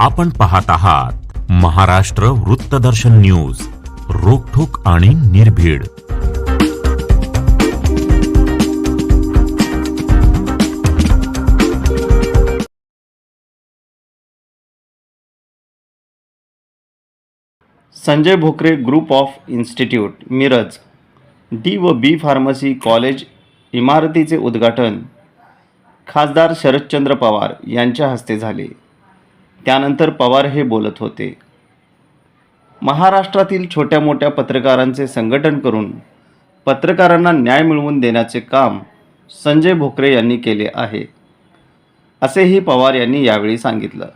आपण पाहत आहात महाराष्ट्र वृत्तदर्शन न्यूज रोखोक आणि निर्भीड. Sanjay Bhokare group of institute Miraj. D व बी फार्मसी कॉलेज इमारतीचे उद्घाटन. खासदार शरदचंद्र पवार यांच्या हस्ते झाले. त्यानंतर पवार हे बोलत होते. महाराष्ट्रातील छोट्या मोठ्या पत्रकारांचे संघटन करून पत्रकारांना न्याय मिळवून देण्याचे काम संजय भोकरे यांनी केले आहे असेही पवार यांनी यावेळी सांगितलं.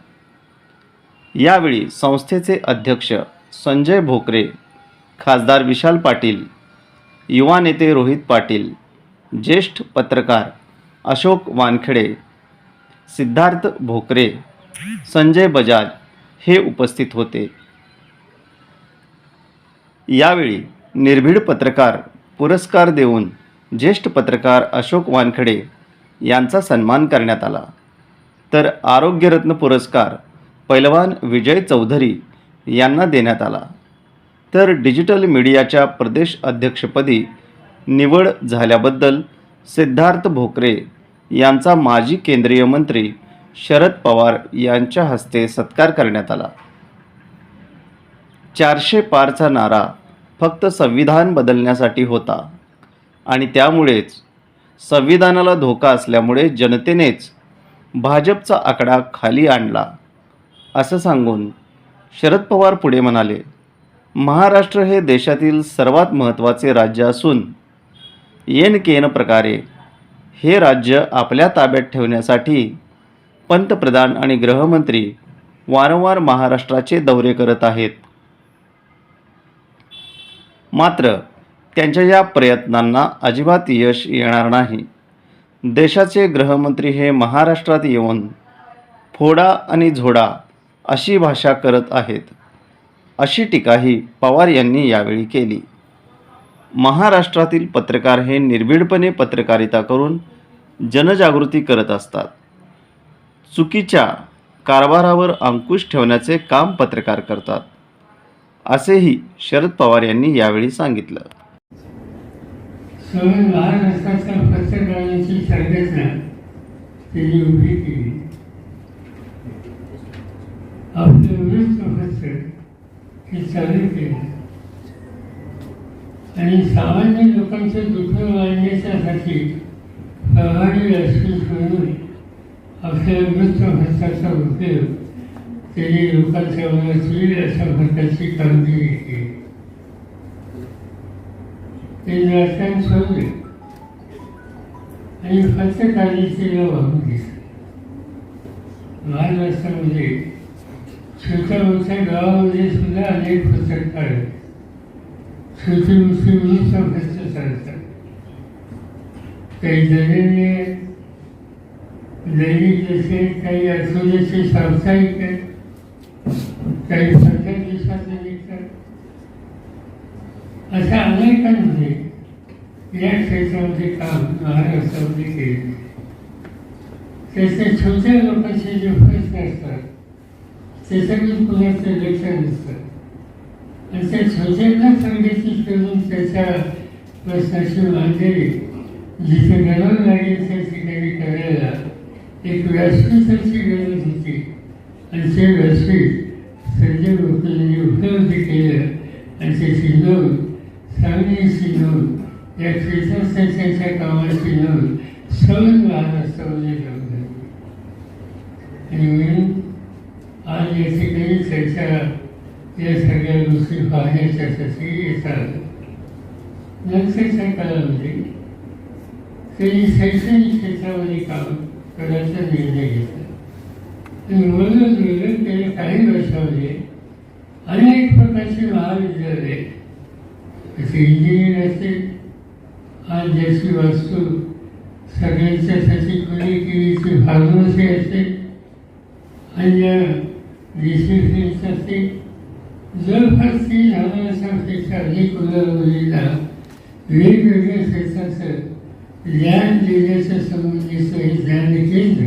यावेळी संस्थेचे अध्यक्ष संजय भोकरे खासदार विशाल पाटील युवा नेते रोहित पाटील ज्येष्ठ पत्रकार अशोक वानखेडे सिद्धार्थ भोकरे संजय बजाज हे उपस्थित होते. यावेळी निर्भीड पत्रकार पुरस्कार देऊन ज्येष्ठ पत्रकार अशोक वानखडे यांचा सन्मान करण्यात आला. तर आरोग्यरत्न पुरस्कार पैलवान विजय चौधरी यांना देण्यात आला. तर डिजिटल मीडियाच्या प्रदेश अध्यक्षपदी निवड झाल्याबद्दल सिद्धार्थ भोकरे यांचा माजी केंद्रीय मंत्री शरद पवार यांच्या हस्ते सत्कार करण्यात आला. चारशे पारचा नारा फक्त संविधान बदलण्यासाठी होता आणि त्यामुळेच संविधानाला धोका असल्यामुळे जनतेनेच भाजपचा आकडा खाली आणला असं सांगून शरद पवार पुढे म्हणाले महाराष्ट्र हे देशातील सर्वात महत्त्वाचे राज्य असून येन केन प्रकारे हे राज्य आपल्या ताब्यात ठेवण्यासाठी पंतप्रधान आणि गृहमंत्री वारंवार महाराष्ट्राचे दौरे करत आहेत. मात्र त्यांच्या या प्रयत्नांना अजिबात यश येणार नाही. देशाचे गृहमंत्री हे महाराष्ट्रात येऊन फोडा आणि झोडा अशी भाषा करत आहेत. अशी टीकाही पवार यांनी यावेळी केली. महाराष्ट्रातील पत्रकार हे निर्भीडपणे पत्रकारिता करून जनजागृती करत असतात. चुकीच्या कारभारावर अंकुश ठेवण्याचे काम पत्रकार करतात असेही शरद पवार यांनी यावेळी सांगितलं. सहज महाराष्ट्राच्या पत्रकारांची संघटना त्यांनी उभी केली आपले वृत्तपत्र हे चालू केले आणि सामान्य लोकांचे दुःख वाढण्याच्यासाठी प्रभावी असून म्हणून आपल्या वृत्तपत्राचा उपयोग त्यांनी लोकांच्या मनात येईल अशा भ्रष्टाची कामगिरी केली ते राजकारण सोडले. आणि पत्रकारितेला वाहून घेतलं. महाराष्ट्रामध्ये छोट्या मोठ्या गावामध्ये सुद्धा अनेक पत्रकार आहेत. छोटी मोठी वृत्तपत्र चालतात काही दैनिक दैनिक असेल काही आठवड्याचे साप्ताहिक आहेत. काही पंधरा दिवसाचे अशा अनेकांमध्ये या क्षेत्रामध्ये काम महाराष्ट्रामध्ये केले त्याचे छोट्या लोकांचे जे प्रश्न असतात त्याच्याकडून कुणाचं लक्ष नसतं आणि त्या छोट्यांना संघटित करून त्याच्या प्रश्नाची मांडणी जिथे गरज लागेल त्या ठिकाणी करायला एक व्यासपीठाची गरज होती. आणि ते व्यासपीठ संजय भोकरेंनी उपलब्ध केलं. आणि ते नोंद सांगलीची नोंद या क्षेत्रशास्त्राच्या कामाची नोंद सहज महाराष्ट्रामध्ये लावली आणि म्हणून आज या ठिकाणी चर्चा या सगळ्या गोष्टी पाहण्याच्यासाठी येतात. नंतरच्या काळामध्ये त्यांनी शैक्षणिक क्षेत्रामध्ये काम करायचा निर्णय घेतला आणि म्हणून गेल्या काही वर्षामध्ये अनेक प्रकारची महाविद्यालये जसे इंजिनियर असेल आज ज्याची वास्तू सगळ्यांच्यासाठी खुली केली ती फार्मसी असेल अन्य डिसिप्लिन्स असतील जवळपास तीन हजारापेक्षा अधिक मुलामुलींना वेगवेगळ्या क्षेत्राचं ज्ञान देण्याच्या संबंधीचं हे ज्ञान केंद्र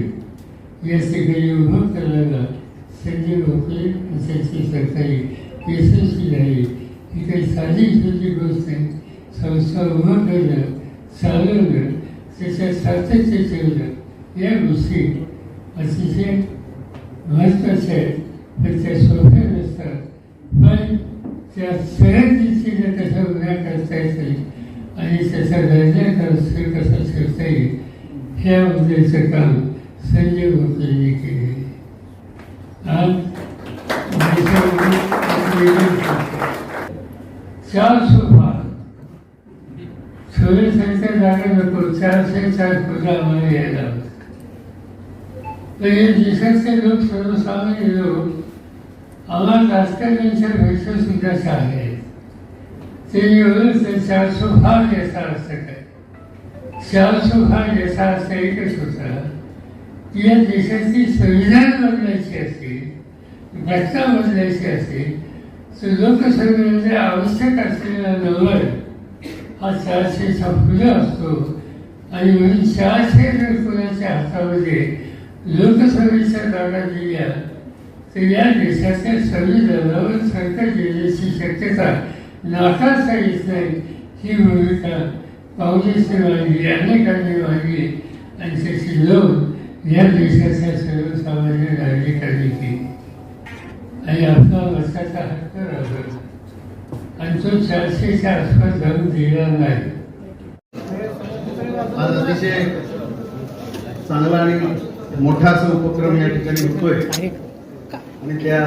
या ठिकाणी उभं करायला संजय भोकले असायचे सरकारी यशस्वी झाली. ही काही साधी सुधी गोष्ट आहे. संस्था उभं करणं चालवणं त्याच्या सातत्य ठेवणं या गोष्टी अतिशय महत्त्वाच्या आहेत. त्या सोप्या नसतात. पण त्या सरळ जर त्याचा उभ्या करता येतील आणि त्याचा दर्जा कसा कसा ठेवता येईल ह्या मुद्द्याचं काम संजय भोसलेंनी केले. आज चार सोफा चोवीसाच्या जागा नको चारशे चार खुर्च्या आम्हाला यायला तर हे देशाचे लोक सर्वसामान्य लोक आम्हाला राजकारण्यांच्या भेक्षा सुद्धा आहेत. ते एवढंच ते चार सोफा याचा अर्थ काय चार सोफा याचा एकच होता या देशाची संविधान बदलायची असेल घटना बदलायची असेल तर लोकसभेमध्ये आवश्यक असलेला नंबर हा चारशेचा फुलं असतो आणि म्हणून चारशे जर कोणाच्या हातामध्ये लोकसभेच्या जागा दिल्या तर या देशाच्या संविधानावर संकट येण्याची शक्यता नाकारता येत नाही ही भूमिका काँग्रेसने मांडली अनेकांनी मांडली आणि त्याची या देशाच्या सर्वसामान्य नागरिकांनी केली आणि आपला वर्षाचा हक्क आणि तो चारशेच्या आसपास जाऊन दिला नाही आज अतिशय चांगला आणि मोठा असा उपक्रम या ठिकाणी होतोय. आणि त्या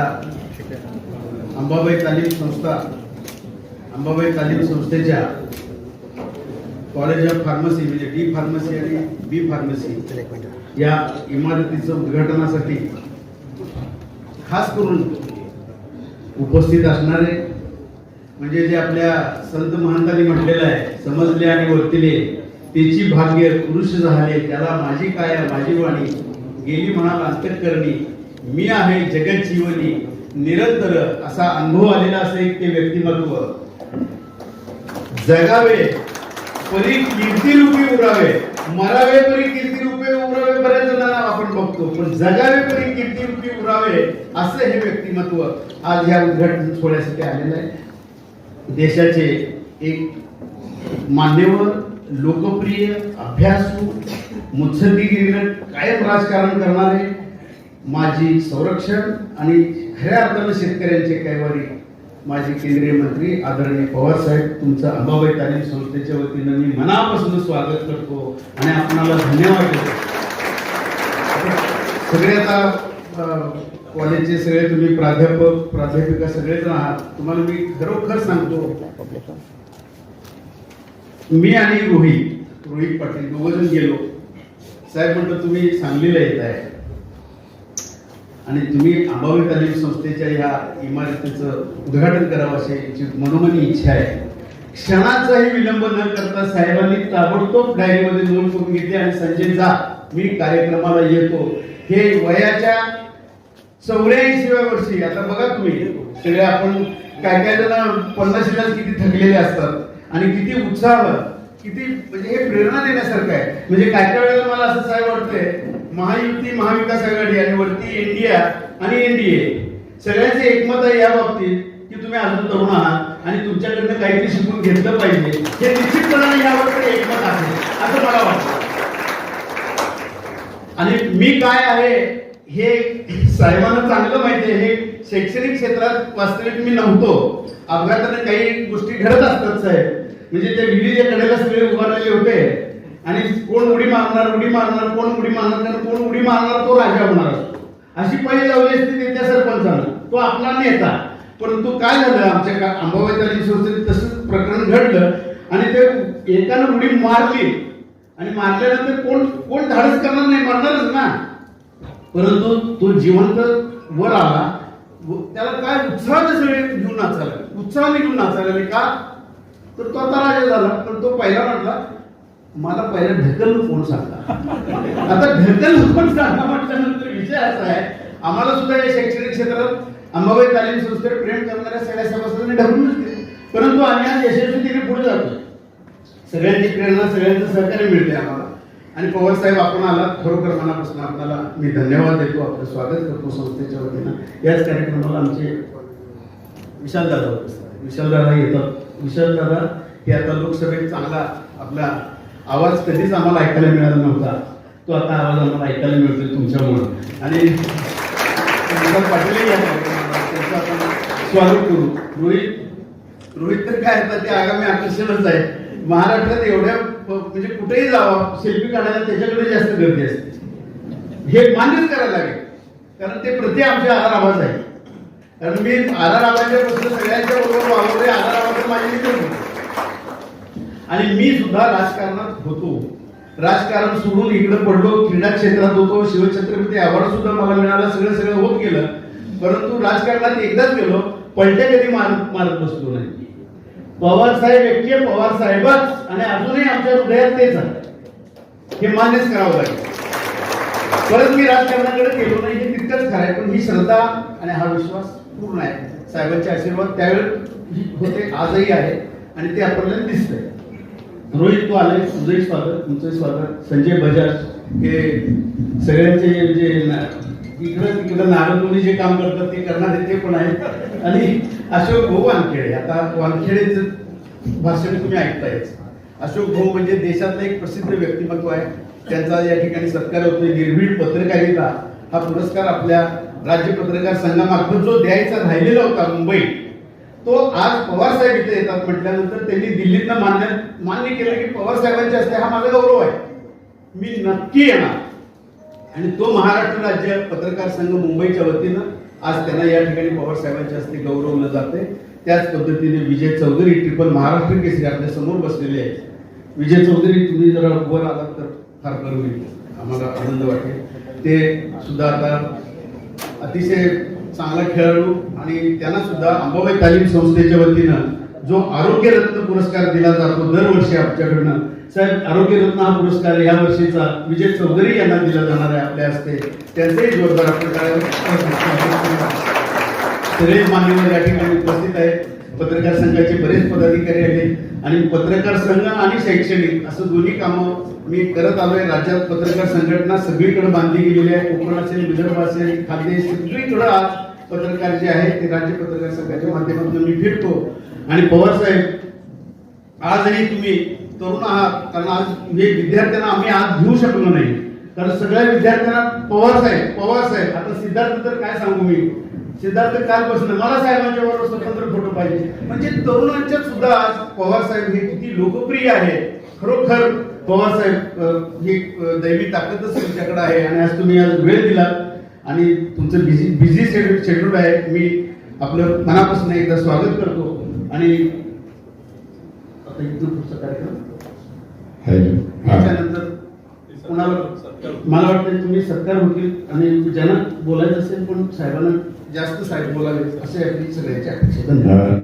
अंबाबाई तालीम संस्था अंबाबाई तालीम संस्थेच्या कॉलेज ऑफ फार्मसी म्हणजे डी फार्मसी आणि बी फार्मसी या इमारतीचं उद्घाटनासाठी खास करून उपस्थित असणारे म्हणजे जे आपल्या संत महंतांनी म्हटलेलं आहे समजले आणि वर्तिले त्याची भाग्य पुरुष झाले त्याला माझी काय माझी वाणी गेली म्हणाल अंतकरणी मी आहे जगत जीवनी निरंतर असा अनुभव आलेला असे ते व्यक्तिमत्व. जगावे परी कीर्तिरूपी उरावे मरावे परी कीर्तिरूपी उरावे बऱ्याच जणांना आपण बघतो. पण जगावे परी कीर्तिरूपी उरावे असं हे व्यक्तिमत्व आज या उद्घाटन सोहळ्यासाठी आलेलं आहे. देशाचे एक मान्यवर लोकप्रिय अभ्यासू मुत्सद्दीगिरीनं कायम राजकारण करणारे माजी संरक्षण आणि खऱ्या अर्थानं शेतकऱ्यांचे कैवारी माझे केंद्रीय मंत्री आदरणीय पवार साहेब तुमचं अंबाबाई तालीम संस्थेच्या वतीनं मी मनापासून स्वागत करतो आणि आपणाला धन्यवाद देतो. सगळे आता कॉलेजचे सगळे तुम्ही प्राध्यापक प्राध्यापिका सगळेजण आहात. तुम्हाला मी खरोखर सांगतो मी आणि रोहित रोहित पाटील दोघजण गेलो. साहेब म्हणतो तुम्ही सांगलीला येत आहे आणि तुम्ही अंबाबाई तालीम संस्थेच्या या इमारतीचं उद्घाटन करावं अशी मनोमनी इच्छा आहे. क्षणाचाही विलंब न करता साहेबांनी ताबडतोब डायरीमध्ये नोंद करून घेतली आणि संजय जा मी कार्यक्रमाला येतो. हे वयाच्या चौऱ्याऐंशीव्या वर्षी आता बघा तुम्ही सगळे आपण काय काय जण पन्नाशीला किती थकलेले असतात आणि किती उत्साह किती म्हणजे हे प्रेरणा देण्यासारखं आहे. म्हणजे काय काय वेळेला मला असं साहेब वाटतंय महायुती महाविकास आघाडी आणि वरती इंडिया आणि एनडीए सगळ्यांचे एकमत आहे या बाबतीत की तुम्ही अजून तरुण आहात आणि तुमच्याकडनं काहीतरी शिकून घेतलं पाहिजे. हे निश्चितपणाने यावर एकमत आहे. असं मला वाटतं. आणि मी काय आहे हे साहेबांना चांगलं माहिती आहे. हे शैक्षणिक क्षेत्रात वास्तविक मी नव्हतो. अपघाताने काही गोष्टी घडत असतात साहेब. म्हणजे ते विहिरीच्या कडेला सगळे उभारलेले होते. आणि कोण उडी मारणार उडी मारणार कोण उडी मारणार आणि कोण उडी मारणार तो राजा होणार असतो. अशी पहिली लावली असती त्या सरपंचानं. तो आपला नेता. परंतु काय झालं आमच्या का अंबाबाई तालीम संस्थेत तसंच प्रकरण घडलं आणि ते एकानं उडी मारली. आणि मारल्यानंतर कोण कोण धाडस करणार नाही मारणारच ना. परंतु तो जिवंत वर आला. त्याला काय उत्साहाने सगळे घेऊन नाचायला उत्साहाने घेऊन नाचायला का? तर तो आता राजा झाला. पण तो पहिला म्हटला मला पहिला ढकलून फोन सांगला आता ढकलून फोन सांगा म्हटल्यानंतर विषय असा आहे आम्हाला सुद्धा या शैक्षणिक क्षेत्रात अंबाबाई तालीम संस्थेवर प्रेम करणाऱ्या सगळ्या सभासदांनी ढकलूनच दिले परंतु आम्ही आज यशस्वीतेने पुढे जातो सगळ्यांची प्रेरणा सगळ्यांचं सहकार्य मिळते आम्हाला. आणि पवार साहेब आपण आला खरोखर मनापासून आपल्याला मी धन्यवाद देतो आपलं स्वागत करतो संस्थेच्या वतीनं. याच कार्यक्रमाला आमचे विशाल दादा विशाल दादा येतात. विशाल दादा हे आता लोकसभेत चांगला आपला आवाज कधीच आम्हाला ऐकायला मिळाला नव्हता. तो आता आवाज आम्हाला ऐकायला मिळतो तुमच्यामुळं. आणि पाटीलही त्यांचं आपण स्वागत करू. रोहित रोहित तर काय आता ते आगामी आकर्षणच आहे. महाराष्ट्रात एवढ्या म्हणजे कुठेही जावा सेल्फी काढायला त्याच्याकडे जास्त गर्दी असते. हे मान्यच करायला लागेल. कारण ते प्रति आमचे आधार आवाज आहे. कारण मी आधार आवाजाच्या सगळ्यांच्या बरोबर वावरले आधार आवाज माझी मित्र आणि मी सुद्धा राजकारणात होतो. राजकारण सोडून इकडे पडलो क्रीडा क्षेत्रात होतो शिवछत्रपती अवॉर्ड सुद्धा मला मिळाला सगळं सगळं होत गेलं. परंतु राजकारणात एकदाच गेलो पलटे कधी मारत मारत बसलो नाही. पवार साहेब एकटे पवार साहेबच आणि अजूनही आमच्या हृदयात तेच आहे. हे मान्यच करावं लागेल. परत मी राजकारणाकडे गेलो नाही हे तितकंच खरं आहे पण ही श्रद्धा आणि हा विश्वास पूर्ण आहे. साहेबांचे आशीर्वाद त्यावेळी होते आजही आहे आणि ते आपल्याला दिसतंय. रोहित तू आले तुझंही स्वागत तुमचंही स्वागत. संजय बजाज हे सगळ्यांचे म्हणजे इकडं तिकडं नारंगोली जे काम करतात ते करणारे ते पण आहेत. आणि अशोक भाऊ वानखेडे आता वानखेडेचं भाषण तुम्ही ऐकतायच अशोक भाऊ म्हणजे देशातलं एक प्रसिद्ध व्यक्तिमत्व आहे. त्यांचा या ठिकाणी सत्कार होतोय. निर्भीड पत्रकारिता हा पुरस्कार आपल्या राज्य पत्रकार संघामार्फत जो द्यायचा राहिलेला होता मुंबईत तो आज पवार साहेब इथे येतात म्हटल्यानंतर त्यांनी दिल्लीतनं मान्य मान्य केलं की पवार साहेबांच्या हस्ते हा माझा गौरव आहे. मी नक्की येणार. आणि तो महाराष्ट्र राज्य पत्रकार संघ मुंबईच्या वतीनं आज त्यांना या ठिकाणी पवार साहेबांच्या हस्ते गौरवलं जाते त्याच पद्धतीने विजय चौधरी ट्रिपल महाराष्ट्र केसरी आपल्यासमोर बसलेले आहेत. विजय चौधरी तुम्ही जरा उभं आलात तर फार बरं होईल आम्हाला आनंद वाटेल. ते सुद्धा आता अतिशय चांगला खेळाडू आणि त्यांना सुद्धा अंबाबाई तालीम संस्थेच्या वतीनं जो आरोग्य रत्न पुरस्कार दिला जातो दरवर्षी आमच्याकडनं. साहेब आरोग्य रत्न हा पुरस्कार या वर्षीचा विजय चौधरी यांना दिला जाणार आहे आपल्या हस्ते. त्यांचंही जोरदार आपण मान्यवर या ठिकाणी उपस्थित आहेत पत्रकार संघाचे बरेच पदाधिकारी आहेत आणि पत्रकार संघ आणि शैक्षणिक असं दोन्ही कामं मी करत आलोय. राज्यात पत्रकार संघटना सगळीकडे बांधली गेलेली आहे. कोकण असेल विदर्भ असेल खाद्य सगळीकडे आज पत्रकार जे आहेत ते राज्य पत्रकार संघाच्या माध्यमातून मी फिरतो आणि पवार साहेब आजही तुम्ही तरुण आहात. कारण आज हे विद्यार्थ्यांना आम्ही आज घेऊ शकलो नाही. कारण सगळ्या विद्यार्थ्यांना पवार साहेब पवार साहेब आता सिद्धार्थ तर काय सांगू मी? सिद्धार्थ काल बसलं. मला साहेबांच्या बरोबर स्वतंत्र फोटो पाहिजे. म्हणजे तरुणांच्यात सुद्धा आज पवार साहेब हे किती लोकप्रिय आहे. खरोखर पवार साहेब ही दैवी ताकदच तुमच्याकडे आहे. आणि आज तुम्ही आज वेळ दिला आणि तुमचं बिझी बिझी शेड्यूल आहे. मी आपलं मनापासून एकदा स्वागत करतो. आणि मला वाटतं तुम्ही सत्कार होतील आणि ज्यांना बोलायचं असेल पण साहेबांना जास्त साहेब बोलावे असे आपली सगळ्यांची अपेक्षा. धन्यवाद